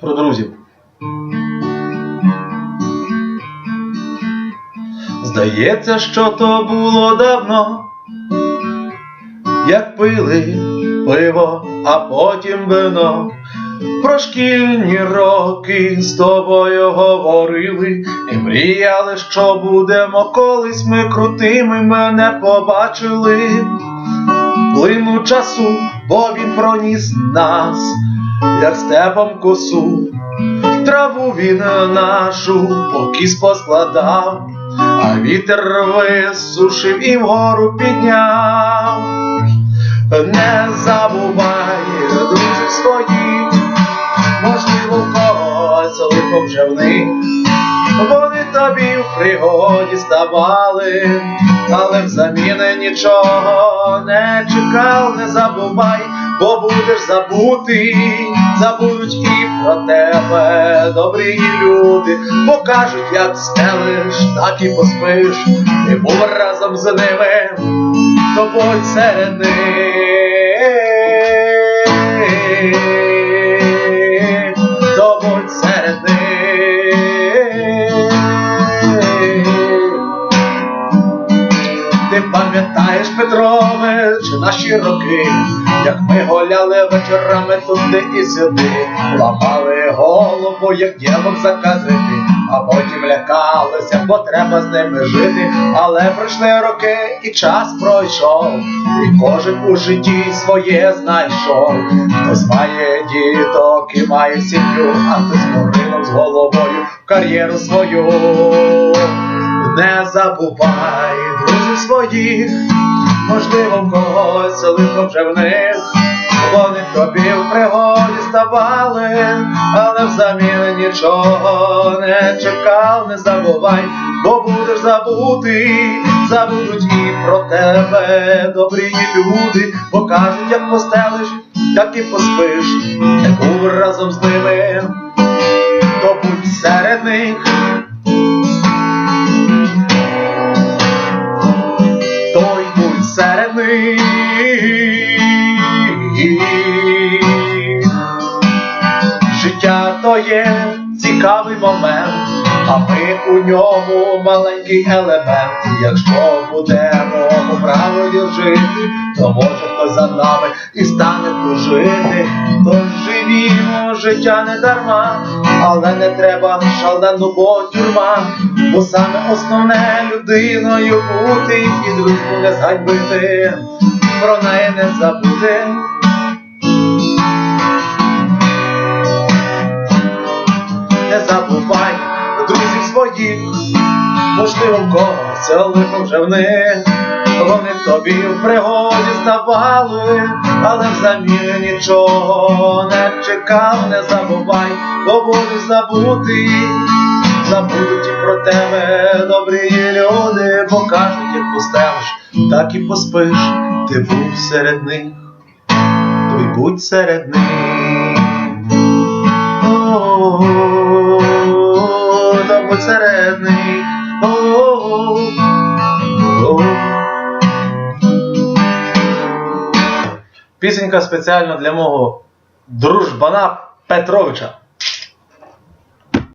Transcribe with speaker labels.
Speaker 1: Про друзів. Здається, що то було давно, як пили пиво, а потім вино. Про шкільні роки з тобою говорили і мріяли, що будемо колись ми крутими мене побачили. Плину часу, бо він проніс нас, як степом косу, траву він нашу покіс поскладав, а вітер висушив і вгору підняв. Не забувай друзів своїх, можливо, когось лихо вже в них. Вони тобі в пригоді ставали, але взамін нічого не чекав, не забувай, бо будеш забутий, забудуть і про тебе добрі люди, покажуть, як стелиш, так і поспиш, ти був разом з ними, то будь серед них, пам'ятаєш, Петрович, наші роки, як ми гуляли вечорами туди і сюди, ламали голову, як дівок заказити, а потім лякалися, бо треба з ними жити. Але пройшли роки, і час пройшов, і кожен у житті своє знайшов. Хтось має діток і має сім'ю, а хтось поринув з головою кар'єру свою. Не забувай друзів своїх, можливо, в когось лихо вже в них. Вони тобі в пригоді ставали, але взамін нічого не чекав, не забувай, бо будеш забутий, забудуть і про тебе добрі люди, покажуть, як постелиш, так і поспиш, не був разом з ними, Життя то є цікавий момент, а ми у ньому маленький елемент. Якщо будемо правилі жити, то може хтось за нами і стане тужити. Тож живімо життя не дарма, але не треба шалену бо тюрма, бо саме основне людиною бути і дружбу не загбити, про неї не забути. Не забувай друзів своїх, можливо, в когось це лихо вже в них. Вони тобі в пригоді ставали, але взамін нічого не чекав, не забувай, бо будеш забутий, забудуть і про тебе добрі люди, покажуть, як постелиш, так і поспиш, ти був серед них, то й будь серед них. О, будь серед них. О, о. Пісенька спеціально для мого дружбана Петровича.